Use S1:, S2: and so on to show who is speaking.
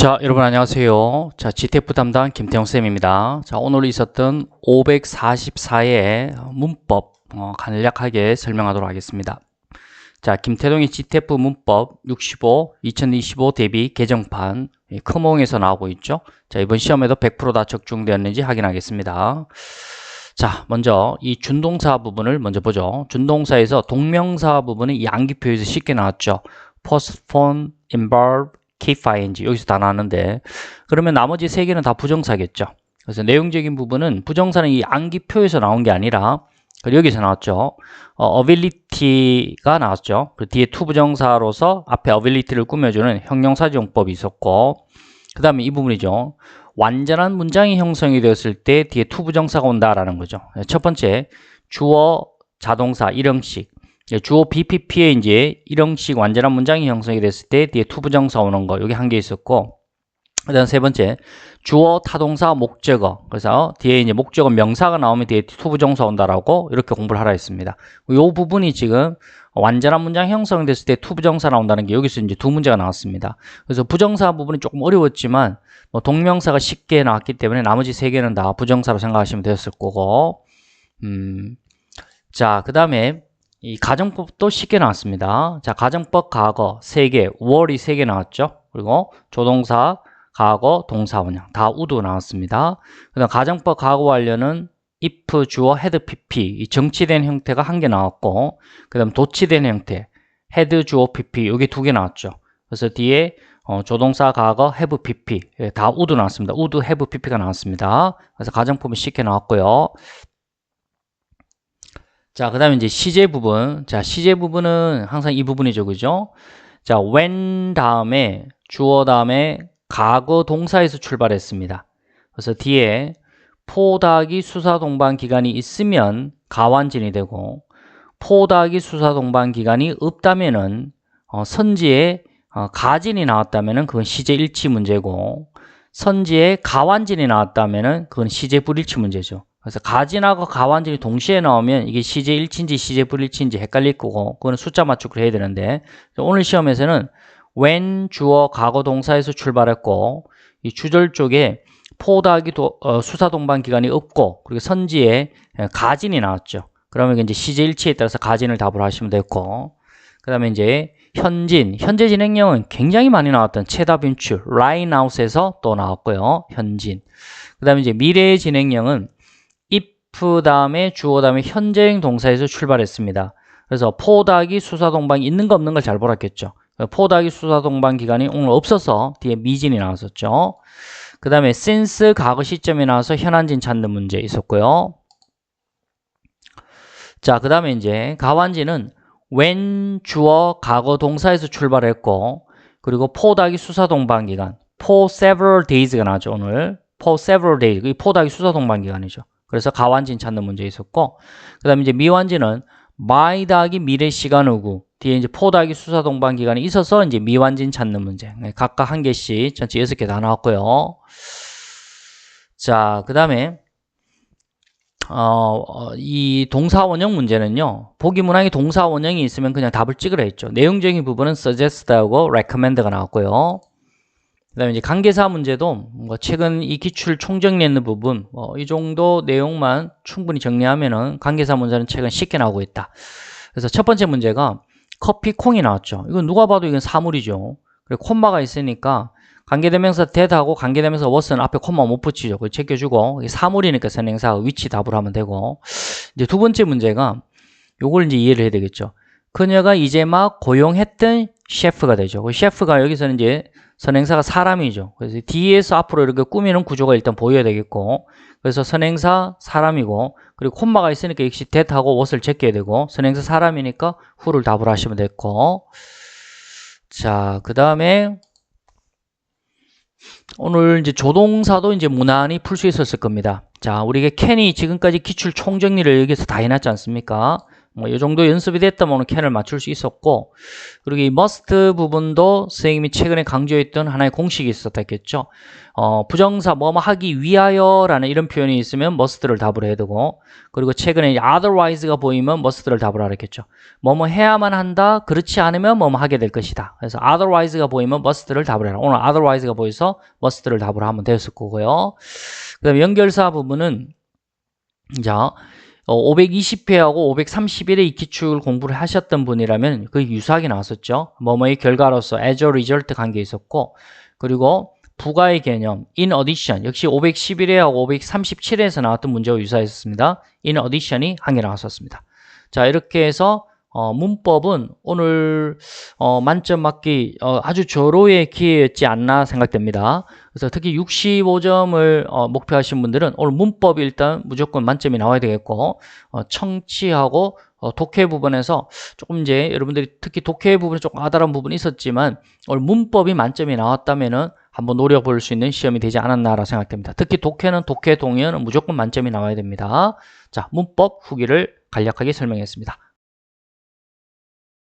S1: 자, 여러분 안녕하세요. 자, GTF 담당 김태형 쌤입니다. 자, 오늘 있었던 544의 문법 어, 간략하게 설명하도록 하겠습니다. 자, 김태동의 GTF 문법 65 2025 대비 개정판 예, 크몽에서 나오고 있죠. 자, 이번 시험에도 100%다 적중되었는지 확인하겠습니다. 자, 먼저 이 준동사 부분을 먼저 보죠. 준동사에서 동명사 부분이 양기표에서 쉽게 나왔죠. postpone, involve, keep ing 여기서 다 나왔는데 그러면 나머지 세 개는 다 부정사겠죠. 그래서 내용적인 부분은 부정사는 이 암기표에서 나온 게 아니라 여기서 나왔죠. 어, ability가 나왔죠. 그 뒤에 to 부정사로서 앞에 ability를 꾸며주는 형용사지용법이 있었고 그 다음에 이 부분이죠. 완전한 문장이 형성이 되었을 때 뒤에 to 부정사가 온다라는 거죠. 첫 번째 주어 자동사 일형식 예, 주어 BPP에 이제 일형식 완전한 문장이 형성이 됐을 때 뒤에 투부정사 오는 거 여기 한 개 있었고 그다음 세 번째 주어 타동사 목적어 그래서 뒤에 이제 목적어 명사가 나오면 뒤에 투부정사 온다라고 이렇게 공부를 하라 했습니다. 이 부분이 지금 완전한 문장 형성됐을 때 투부정사 나온다는 게 여기서 이제 두 문제가 나왔습니다. 그래서 부정사 부분이 조금 어려웠지만 뭐 동명사가 쉽게 나왔기 때문에 나머지 세 개는 다 부정사로 생각하시면 되었을 거고 음, 자, 그 다음에 이 가정법도 쉽게 나왔습니다. 자, 가정법 과거 3개, 월이 3개 나왔죠. 그리고 조동사, 과거, 동사 원형 다 우도 나왔습니다. 그다음 가정법 과거 완료는 if, 주어, had, pp 이 정치된 형태가 한 개 나왔고 그다음 도치된 형태 had, 주어, pp 여기 두 개 나왔죠. 그래서 뒤에 어, 조동사, 과거, have, pp 예, 다 우도 나왔습니다. 우도, have, pp가 나왔습니다. 그래서 가정법이 쉽게 나왔고요. 자, 그 다음에 이제 시제 부분. 자, 시제 부분은 항상 이 부분이죠. 그죠? 자, when 다음에 주어 다음에 과거 동사에서 출발했습니다. 그래서 뒤에 포닥이 수사 동반 기간이 있으면 가완진이 되고 포닥이 수사 동반 기간이 없다면은 어, 선지에 어, 가진이 나왔다면은 그건 시제 일치 문제고 선지에 가완진이 나왔다면은 그건 시제 불일치 문제죠. 그래서 가진하고 가완진이 동시에 나오면 이게 시제 일치인지 시제 불일치인지 헷갈릴 거고 그거는 숫자 맞추기로 해야 되는데 오늘 시험에서는 when 주어 과거 동사에서 출발했고 이 주절 쪽에 도, 어, 수사 동반 기간이 없고 그리고 선지에 가진이 나왔죠. 그러면 이제 시제 일치에 따라서 가진을 답을 하시면 됐고 그 다음에 이제 현진, 현재 진행형은 굉장히 많이 나왔던 체답 인출, 라인 아웃에서 또 나왔고요. 현진. 그 다음에 이제 미래의 진행형은 if 다음에 주어 다음에 현재형 동사에서 출발했습니다. 그래서 포닥이 수사 동반이 있는 거 없는 걸 잘 보았겠죠. 포닥이 수사 동반 기간이 오늘 없어서 뒤에 미진이 나왔었죠. 그 다음에 since 과거 시점에 나와서 현안진 찾는 문제 있었고요. 자, 그 다음에 이제 가완지는 when 주어 과거 동사에서 출발했고 그리고 포닥이 수사 동반 기간 for several days가 나죠 오늘 for several days 이 포닥이 수사 동반 기간이죠. 그래서 가완진 찾는 문제 있었고 그 다음에 이제 미완진은 my 더하기 미래 시간 후구 뒤에 이제 포 더하기 수사 동반 기간이 있어서 이제 미완진 찾는 문제 네, 각각 한 개씩 전체 여섯 개 다 나왔고요. 자, 그 다음에 어, 어, 이 동사 원형 문제는요. 보기 문항에 동사 원형이 있으면 그냥 답을 찍으라 했죠. 내용적인 부분은 suggest하고 recommend가 나왔고요. 그다음에 이제 관계사 문제도 뭐 최근 이 기출 총정리했는 부분 뭐 이 정도 내용만 충분히 정리하면은 관계사 문제는 최근 쉽게 나오고 있다. 그래서 첫 번째 문제가 커피 콩이 나왔죠. 이건 누가 봐도 이건 사물이죠. 그리고 콤마가 있으니까 관계대명사 대하고 관계대명사 워스는 앞에 콤마 못 붙이죠. 그걸 챙겨주고 사물이니까 선행사 위치 답을 하면 되고 이제 두 번째 문제가 요걸 이제 이해를 해야 되겠죠. 그녀가 이제 막 고용했던 셰프가 되죠. 그 셰프가 여기서는 이제 선행사가 사람이죠. 그래서 뒤에서 앞으로 이렇게 꾸미는 구조가 일단 보여야 되겠고 그래서 선행사 사람이고 그리고 콤마가 있으니까 역시 대하고 what을 제껴야 되고 선행사 사람이니까 후를 답을 하시면 됐고 자, 그 다음에 오늘 이제 조동사도 이제 무난히 풀 수 있었을 겁니다. 자, 우리가 캔이 지금까지 기출 총정리를 여기서 다 해놨지 않습니까? 뭐, 이 정도 연습이 됐다면 캔을 맞출 수 있었고, 그리고 이 must 부분도 선생님이 최근에 강조했던 하나의 공식이 있었다겠죠. 어, 부정사 뭐뭐 하기 위하여 라는 이런 표현이 있으면 must를 답을 해야 되고, 그리고 최근에 otherwise가 보이면 must를 답을 하랬겠죠. 뭐뭐 해야만 한다, 그렇지 않으면 뭐뭐 하게 될 것이다. 그래서 otherwise가 보이면 must를 답을 해라. 오늘 otherwise가 보여서 must를 답을 하면 됐을 거고요. 그 다음에 연결사 부분은, 자, 520회하고 531회 이 기출 공부를 하셨던 분이라면 그 유사하게 나왔었죠. 뭐뭐의 결과로서 as a result 관계 있었고 그리고 부가의 개념 in addition 역시 511회하고 537회에서 나왔던 문제와 유사했습니다. in addition이 한 개 나왔었습니다. 자 이렇게 해서 어, 문법은 오늘 어, 만점 맞기 어, 아주 절호의 기회였지 않나 생각됩니다. 그래서 특히 65점을 어, 목표하신 분들은 오늘 문법이 일단 무조건 만점이 나와야 되겠고 어, 청취하고 어, 독해 부분에서 조금 이제 여러분들이 특히 독해 부분에 조금 아달한 부분이 있었지만 오늘 문법이 만점이 나왔다면은 한번 노려볼 수 있는 시험이 되지 않았나라 생각됩니다. 특히 독해는 독해 동의어는 무조건 만점이 나와야 됩니다. 자, 문법 후기를 간략하게 설명했습니다.